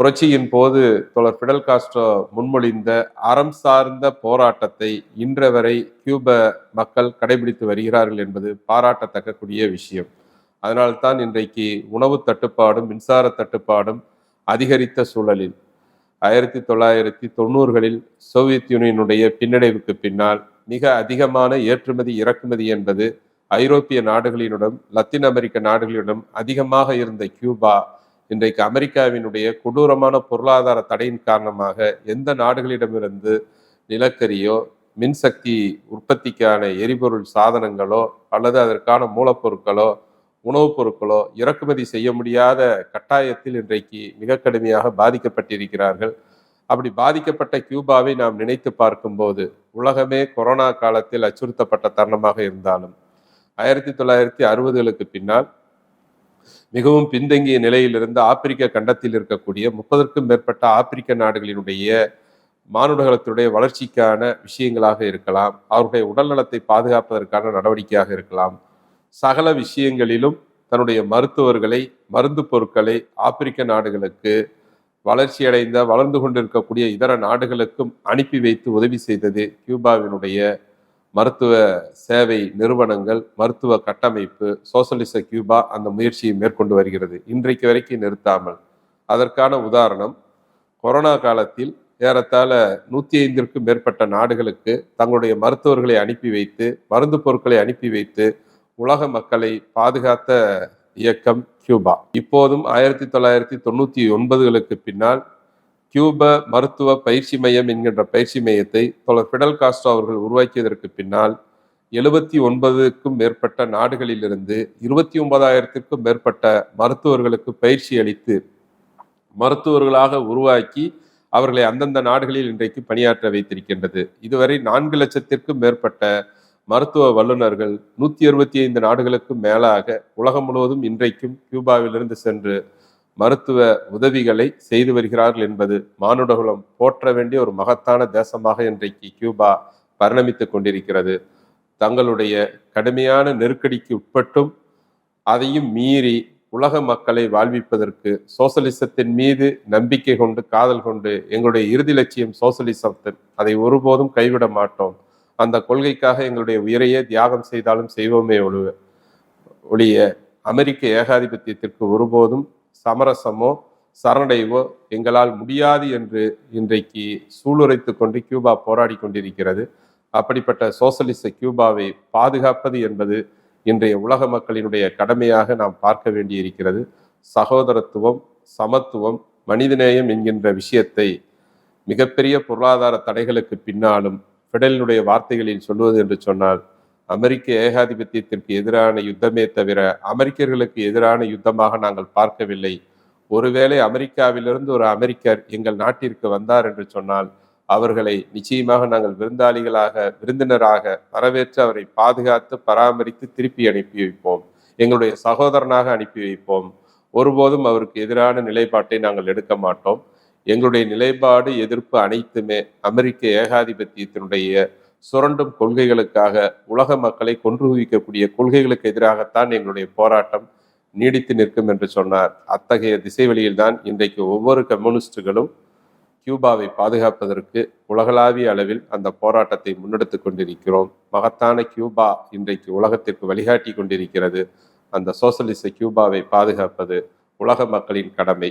புரட்சியின் போது தோழர் பிடல் காஸ்ட்ரோ முன்மொழிந்த அறம் சார்ந்த போராட்டத்தை இன்று வரை கியூப மக்கள் கடைபிடித்து வருகிறார்கள் என்பது பாராட்டத்தக்கக்கூடிய விஷயம். அதனால்தான் இன்றைக்கு உணவு தட்டுப்பாடும் மின்சார தட்டுப்பாடும் அதிகரித்த சூழலில். ஆயிரத்தி தொள்ளாயிரத்தி தொண்ணூறுகளில் சோவியத் யூனியனுடைய பின்னடைவுக்கு பின்னால் மிக அதிகமான ஏற்றுமதி இறக்குமதி என்பது ஐரோப்பிய நாடுகளினுடன் லத்தீன் அமெரிக்க நாடுகளிடம் அதிகமாக இருந்த கியூபா இன்றைக்கு அமெரிக்காவினுடைய கொடூரமான பொருளாதார தடையின் காரணமாக எந்த நாடுகளிடமிருந்து நிலக்கரியோ மின்சக்தி உற்பத்திக்கான எரிபொருள் சாதனங்களோ அல்லது அதற்கான மூலப்பொருட்களோ உணவுப் பொருட்களோ இறக்குமதி செய்ய முடியாத கட்டாயத்தில் இன்றைக்கு மிக கடுமையாக பாதிக்கப்பட்டிருக்கிறார்கள். அப்படி பாதிக்கப்பட்ட கியூபாவை நாம் நினைத்து பார்க்கும்போது உலகமே கொரோனா காலத்தில் அச்சுறுத்தப்பட்ட தருணமாக இருந்தாலும் ஆயிரத்தி தொள்ளாயிரத்தி அறுபதுகளுக்கு பின்னால் மிகவும் பின்தங்கிய நிலையிலிருந்து ஆப்பிரிக்க கண்டத்தில் இருக்கக்கூடிய முப்பதற்கும் மேற்பட்ட ஆப்பிரிக்க நாடுகளினுடைய மானுடகலத்துடைய வளர்ச்சிக்கான விஷயங்களாக இருக்கலாம். அவருடைய உடல்நலத்தை பாதுகாப்பதற்கான நடவடிக்கையாக இருக்கலாம். சகல விஷயங்களிலும் தன்னுடைய மருத்துவர்களை மருந்து பொருட்களை ஆப்பிரிக்க நாடுகளுக்கு வளர்ச்சியடைந்த வளர்ந்து கொண்டிருக்கக்கூடிய இதர நாடுகளுக்கும் அனுப்பி வைத்து உதவி செய்தது கியூபாவினுடைய மருத்துவ சேவை நிறுவனங்கள் மருத்துவ கட்டமைப்பு சோசலிச கியூபா அந்த முயற்சியை மேற்கொண்டு வருகிறது. இன்றைக்கு வரைக்கும் நிறுத்தாமல். அதற்கான உதாரணம் கொரோனா காலத்தில் ஏறத்தாழ நூற்றி ஐந்திற்கும் மேற்பட்ட நாடுகளுக்கு தங்களுடைய மருத்துவர்களை அனுப்பி வைத்து மருந்து பொருட்களை அனுப்பி வைத்து உலக மக்களை பாதுகாத்த இயக்கம் கியூபா. இப்போதும் ஆயிரத்தி தொள்ளாயிரத்தி தொண்ணூற்றி ஒன்பதுகளுக்கு பின்னால் கியூப மருத்துவ பயிற்சி மையம் என்கின்ற பயிற்சி மையத்தை தொடர் பிடல் காஸ்ட்ரோ அவர்கள் உருவாக்கியதற்கு பின்னால் எழுபத்தி ஒன்பதுக்கும் மேற்பட்ட நாடுகளிலிருந்து இருபத்தி ஒன்பதாயிரத்திற்கும் மேற்பட்ட மருத்துவர்களுக்கு பயிற்சி அளித்து மருத்துவர்களாக உருவாக்கி அவர்களை அந்தந்த நாடுகளில் இன்றைக்கு பணியாற்ற வைத்திருக்கின்றது. இதுவரை நான்கு லட்சத்திற்கும் மேற்பட்ட மருத்துவ வல்லுநர்கள் நூற்றி அறுபத்தி ஐந்து நாடுகளுக்கும் மேலாக உலகம் முழுவதும் இன்றைக்கும் கியூபாவிலிருந்து சென்று மருத்துவ உதவிகளை செய்து வருகிறார்கள் என்பது மானுடகுலம் போற்ற வேண்டிய ஒரு மகத்தான தேசமாக இன்றைக்கு கியூபா பரிணமித்து கொண்டிருக்கிறது. தங்களுடைய கடுமையான நெருக்கடிக்கு உட்பட்டும் அதையும் மீறி உலக மக்களை வாழ்விப்பதற்கு சோசலிசத்தின் மீது நம்பிக்கை கொண்டு காதல் கொண்டு எங்களுடைய இறுதி லட்சியம் சோசலிசத்தின் அதை ஒருபோதும் கைவிட மாட்டோம். அந்த கொள்கைக்காக எங்களுடைய உயிரையே தியாகம் செய்தாலும் செய்வோமே ஒழுவ ஒழிய அமெரிக்க ஏகாதிபத்தியத்திற்கு ஒருபோதும் சமரசமோ சரணடைவோ எங்களால் முடியாது என்று இன்றைக்கு சூளுரைத்து கொண்டு கியூபா போராடி கொண்டிருக்கிறது. அப்படிப்பட்ட சோசலிச கியூபாவை பாதுகாப்பது என்பது இன்றைய உலக மக்களினுடைய கடமையாக நாம் பார்க்க வேண்டியிருக்கிறது. சகோதரத்துவம் சமத்துவம் மனிதநேயம் என்கின்ற விஷயத்தை மிகப்பெரிய பொருளாதார தடைகளுக்கு பின்னாலும் ஃபெடலினுடைய வார்த்தைகளில் சொல்வது என்று சொன்னால் அமெரிக்க ஏகாதிபத்தியத்திற்கு எதிரான யுத்தமே தவிர அமெரிக்கர்களுக்கு எதிரான யுத்தமாக நாங்கள் பார்க்கவில்லை. ஒருவேளை அமெரிக்காவிலிருந்து ஒரு அமெரிக்கர் எங்கள் நாட்டிற்கு வந்தார் என்று சொன்னால் அவர்களை நிச்சயமாக நாங்கள் விருந்தாளிகளாக விருந்தினராக வரவேற்று அவரை பாதுகாத்து பராமரித்து திருப்பி அனுப்பி வைப்போம். எங்களுடைய சகோதரனாக அனுப்பி வைப்போம். ஒருபோதும் அவருக்கு எதிரான நிலைப்பாட்டை நாங்கள் எடுக்க மாட்டோம். எங்களுடைய நிலைப்பாடு எதிர்ப்பு அனைத்துமே அமெரிக்க ஏகாதிபத்தியத்தினுடைய சுரண்டும் கொள்கைகளுக்காக உலக மக்களை கொன்று குவிக்கக்கூடிய கொள்கைகளுக்கு எதிராகத்தான் எங்களுடைய போராட்டம் நீடித்து நிற்கும் என்று சொன்னார். அத்தகைய திசைவெளியில்தான் இன்றைக்கு ஒவ்வொரு கம்யூனிஸ்டுகளும் கியூபாவை பாதுகாப்பதற்கு உலகளாவிய அளவில் அந்த போராட்டத்தை முன்னெடுத்து கொண்டிருக்கிறோம். மகத்தான கியூபா இன்றைக்கு உலகத்திற்கு வழிகாட்டி கொண்டிருக்கிறது. அந்த சோசலிச கியூபாவை பாதுகாப்பது உலக மக்களின் கடமை.